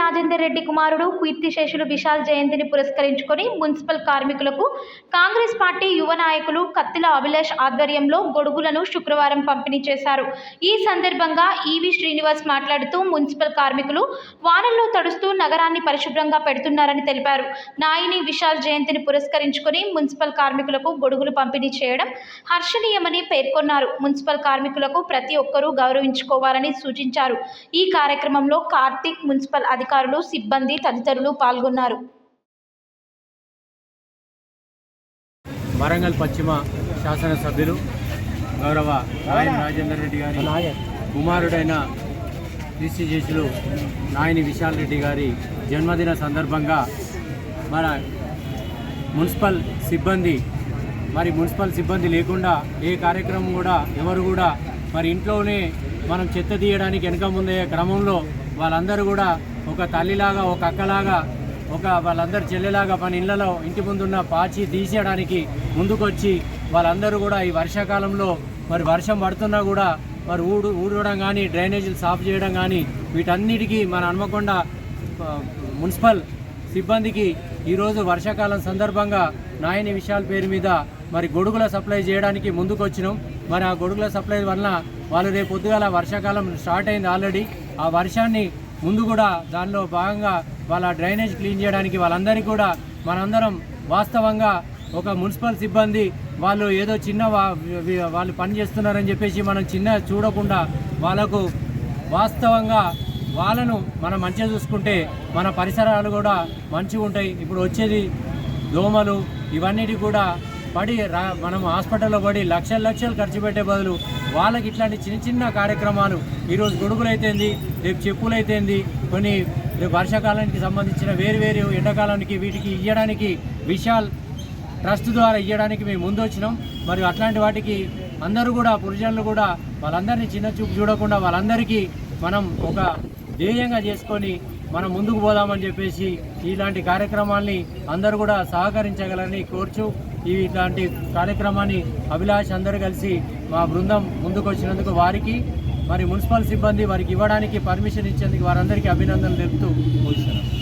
రాజేందర్ రెడ్డి కుమారుడు కీర్తిశేషులు విశాల్ జయంతిని పురస్కరించుకొని మున్సిపల్ కార్మికులకు కాంగ్రెస్ పార్టీ యువ నాయకులు కత్తిల అభిలాష్ ఆధ్వర్యంలో గొడుగులను శుక్రవారం పంపిణీ చేశారు. ఈ సందర్భంగా ఈవి శ్రీనివాస్ మాట్లాడుతూ మున్సిపల్ కార్మికులు వానల్లో తడుస్తూ నగరాన్ని పరిశుభ్రంగా పెడుతున్నారని తెలిపారు. నాయిని విశాల్ జయంతిని పురస్కరించుకొని మున్సిపల్ కార్మికులకు గొడుగులు పంపిణీ చేయడం హర్షణీయమని పేర్కొన్నారు. మున్సిపల్ కార్మికులకు ప్రతి ఒక్కరూ గౌరవించుకోవాలని సూచించారు. ఈ కార్యక్రమంలో కార్తీక్ మున్సిపల్ అధికారులు సిబ్బంది తదితరులు పాల్గొన్నారు. వరంగల్ పశ్చిమ శాసనసభ్యులు గౌరవ నాయని రాజేందర్ రెడ్డి గారి కుమారుడైన కృషి చేసులు నాయని విశాల్ రెడ్డి గారి జన్మదిన సందర్భంగా మన మున్సిపల్ సిబ్బంది మరి మున్సిపల్ సిబ్బంది లేకుండా ఏ కార్యక్రమం కూడా ఎవరు కూడా మరి ఇంట్లోనే మనం చెత్త తీయడానికి వెనక ముందే క్రమంలో వాళ్ళందరూ కూడా ఒక తల్లిలాగా ఒక అక్కలాగా ఒక వాళ్ళందరి చెల్లెలాగా మన ఇళ్ళలో ఇంటి ముందున్న పాచి తీసేయడానికి ముందుకొచ్చి వాళ్ళందరూ కూడా ఈ వర్షాకాలంలో మరి వర్షం పడుతున్నా కూడా మరి ఊడు ఊడవడం కానీ డ్రైనేజీలు సాఫ్ చేయడం కానీ వీటన్నిటికీ మన హన్మకొండ మున్సిపల్ సిబ్బందికి ఈరోజు వర్షాకాలం సందర్భంగా నాయని విషయాల పేరు మీద మరి గొడుగుల సప్లై చేయడానికి ముందుకు వచ్చినాం మరి ఆ గొడుగుల సప్లై వలన వాళ్ళు రేపు పొద్దుగాల వర్షాకాలం స్టార్ట్ అయింది ఆల్రెడీ. ఆ వర్షాన్ని ముందు కూడా దానిలో భాగంగా వాళ్ళ డ్రైనేజ్ క్లీన్ చేయడానికి వాళ్ళందరికీ కూడా మనందరం వాస్తవంగా ఒక మున్సిపల్ సిబ్బంది వాళ్ళు ఏదో చిన్న వా- వాళ్ళు పని చేస్తున్నారని చెప్పేసి మనం చిన్న చూడకుండా వాళ్ళకు వాస్తవంగా వాళ్ళను మనం మంచిగా చూసుకుంటే మన పరిసరాలు కూడా మంచిగా ఉంటాయి. ఇప్పుడు వచ్చేది దోమలు ఇవన్నిటి కూడా పడి రా మనం హాస్పిటల్లో పడి లక్షల లక్షలు ఖర్చు పెట్టే బదులు వాళ్ళకి ఇట్లాంటి చిన్న చిన్న కార్యక్రమాలు ఈరోజు గొడుగులు అయితేంది రేపు చెప్పులు అయితేంది కొన్ని రేపు వర్షాకాలానికి సంబంధించిన వేరు వేరు ఎండాకాలానికి వీటికి ఇవ్వడానికి విశాల్ ట్రస్ట్ ద్వారా ఇవ్వడానికి మేము ముందు వచ్చినాం మరియు అట్లాంటి వాటికి అందరూ కూడా పురుషులు కూడా వాళ్ళందరినీ చిన్న చూపు చూడకుండా వాళ్ళందరికీ మనం ఒక ధ్యేయంగా చేసుకొని మనం ముందుకు పోదామని చెప్పేసి ఇలాంటి కార్యక్రమాల్ని అందరూ కూడా సహకరించగలని కోర్చు ఈ ఇలాంటి కార్యక్రమాన్ని అభిలాష్ అందరూ కలిసి మా బృందం ముందుకు వచ్చినందుకు వారికి మరి మున్సిపల్ సిబ్బంది వారికి ఇవ్వడానికి పర్మిషన్ ఇచ్చేందుకు వారందరికీ అభినందనలు తెలుపుతూ ముగిస్తున్నాను